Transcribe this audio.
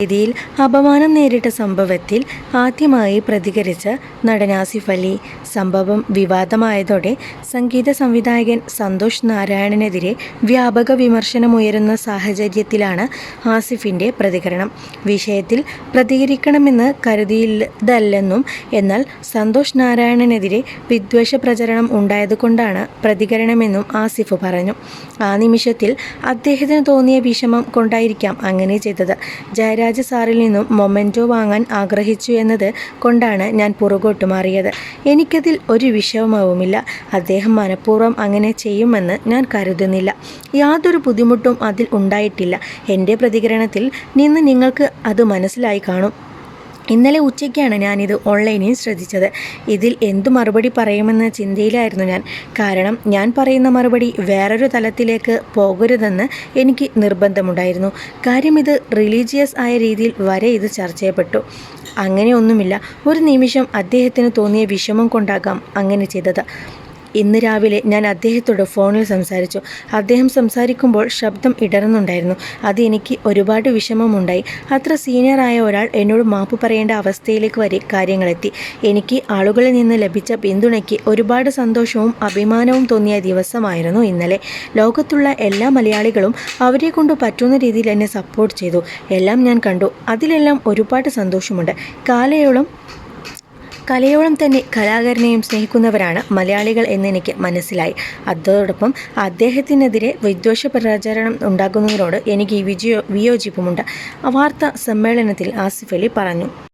വേദിയിൽ അപമാനം നേരിട്ട സംഭവത്തിൽ ആദ്യമായി പ്രതികരിച്ച നടൻ ആസിഫ് അലി. സംഭവം വിവാദമായതോടെ സംഗീത സംവിധായകൻ സന്തോഷ് നാരായണനെതിരെ വ്യാപക വിമർശനമുയരുന്ന സാഹചര്യത്തിലാണ് ആസിഫിന്റെ പ്രതികരണം. വിഷയത്തിൽ പ്രതികരിക്കണമെന്ന് കരുതിയതല്ലെന്നും എന്നാൽ സന്തോഷ് നാരായണനെതിരെ വിദ്വേഷ പ്രചരണം ഉണ്ടായതുകൊണ്ടാണ് പ്രതികരണമെന്നും ആസിഫ് പറഞ്ഞു. ആ നിമിഷത്തിൽ അദ്ദേഹത്തിന് തോന്നിയ വിഷമം കൊണ്ടായിരിക്കാം അങ്ങനെ ചെയ്തത്. ജയരാജ് സാറിൽ നിന്നും മൊമെന്റോ വാങ്ങാൻ ആഗ്രഹിച്ചു എന്നത് കൊണ്ടാണ് ഞാൻ പുറകോട്ട് മാറിയത്. എനിക്കതിൽ ഒരു വിഷമവുമില്ല. അദ്ദേഹം മനഃപൂർവം അങ്ങനെ ചെയ്യുമെന്ന് ഞാൻ കരുതുന്നില്ല. യാതൊരു ബുദ്ധിമുട്ടും അതിൽ ഉണ്ടായിട്ടില്ല. എന്റെ പ്രതികരണത്തിൽ നിന്ന് നിങ്ങൾക്ക് അത് മനസ്സിലായി കാണും. ഇന്നലെ ഉച്ചയ്ക്കാണ് ഞാനിത് ഓൺലൈനിൽ ശ്രദ്ധിച്ചത്. ഇതിൽ എന്തു മറുപടി പറയുമെന്ന ചിന്തയിലായിരുന്നു ഞാൻ. കാരണം ഞാൻ പറയുന്ന മറുപടി വേറൊരു തലത്തിലേക്ക് പോകരുതെന്ന് എനിക്ക് നിർബന്ധമുണ്ടായിരുന്നു. കാര്യം ഇത് റിലീജിയസ് ആയ രീതിയിൽ വരെ ഇത് ചർച്ച ചെയ്യപ്പെട്ടു. അങ്ങനെയൊന്നുമില്ല. ഒരു നിമിഷം അദ്ദേഹത്തിന് തോന്നിയ വിഷമം കൊണ്ടാകാം അങ്ങനെ ചെയ്തത്. ഇന്ന് രാവിലെ ഞാൻ അദ്ദേഹത്തോട് ഫോണിൽ സംസാരിച്ചു. അദ്ദേഹം സംസാരിക്കുമ്പോൾ ശബ്ദം ഇടറുന്നുണ്ടായിരുന്നു. അത് എനിക്ക് ഒരുപാട് വിഷമമുണ്ടായി. അത്ര സീനിയറായ ഒരാൾ എന്നോട് മാപ്പ് പറയേണ്ട അവസ്ഥയിലേക്ക് വരെ കാര്യങ്ങളെത്തി. എനിക്ക് ആളുകളിൽ നിന്ന് ലഭിച്ച പിന്തുണയ്ക്ക് ഒരുപാട് സന്തോഷവും അഭിമാനവും തോന്നിയ ദിവസമായിരുന്നു ഇന്നലെ. ലോകത്തുള്ള എല്ലാ മലയാളികളും അവരെ കൊണ്ട് പറ്റുന്ന രീതിയിൽ എന്നെ സപ്പോർട്ട് ചെയ്തു. എല്ലാം ഞാൻ കണ്ടു. അതിലെല്ലാം ഒരുപാട് സന്തോഷമുണ്ട്. കാലയോളം കലയോളം തന്നെ കലാകാരനെയും സ്നേഹിക്കുന്നവരാണ് മലയാളികൾ എന്ന് എനിക്ക് മനസ്സിലായി. അതോടൊപ്പം അദ്ദേഹത്തിനെതിരെ വിദ്വേഷ പ്രചാരണം ഉണ്ടാകുന്നതിനോട് എനിക്ക് വിജയോ വിയോജിപ്പുമുണ്ട്. വാർത്താ സമ്മേളനത്തിൽ ആസിഫ് അലി പറഞ്ഞു.